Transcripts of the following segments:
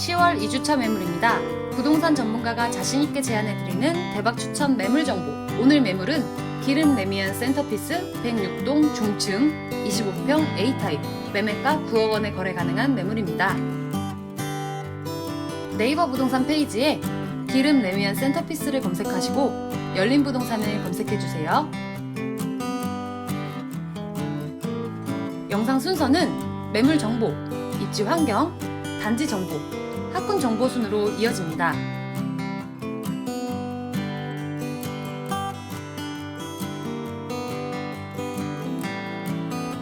10월 2주차 매물입니다. 부동산 전문가가 자신있게 제안해드리는 대박 추천 매물 정보. 오늘 매물은 기름 레미안 센터피스 106동 중층 25평 A타입 매매가 9억 원에 거래 가능한 매물입니다. 네이버 부동산 페이지에 기름 레미안 센터피스를 검색하시고 열린 부동산을 검색해주세요. 영상 순서는 매물 정보, 입지 환경, 단지 정보, 학군 정보 순으로 이어집니다.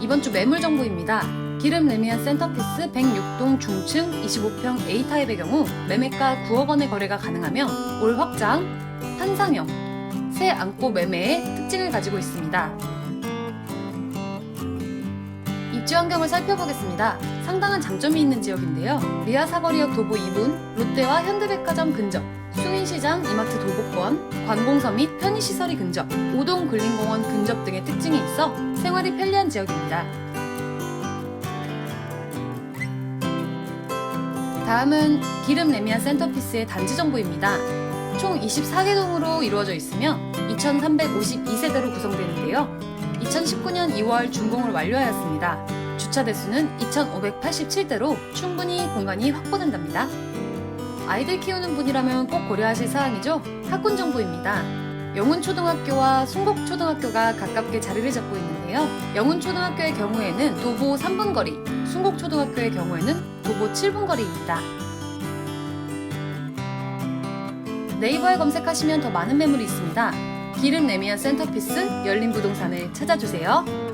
이번 주 매물 정보입니다. 기름 레미안 센터피스 106동 중층 25평 A타입의 경우 매매가 9억 원의 거래가 가능하며 올 확장, 한상형, 새 안고 매매의 특징을 가지고 있습니다. 입지 환경을 살펴보겠습니다. 상당한 장점이 있는 지역인데요. 리아 사거리역 도보 2분, 롯데와 현대백화점 근접, 수인시장 이마트 도보권, 관공서 및 편의시설이 근접, 오동 근린공원 근접 등의 특징이 있어 생활이 편리한 지역입니다. 다음은 기름 레미안 센터피스의 단지 정보입니다. 총 24개 동으로 이루어져 있으며 2,352세대로 구성되는데요. 2019년 2월 준공을 완료하였습니다. 주차 대수는 2,587대로 충분히 공간이 확보된답니다. 아이들 키우는 분이라면 꼭 고려하실 사항이죠. 학군 정보입니다. 영훈초등학교와 순곡초등학교가 가깝게 자리를 잡고 있는데요. 영훈초등학교의 경우에는 도보 3분 거리, 순곡초등학교의 경우에는 도보 7분 거리입니다. 네이버에 검색하시면 더 많은 매물이 있습니다. 기름 레미안 센터피스 열린 부동산을 찾아주세요.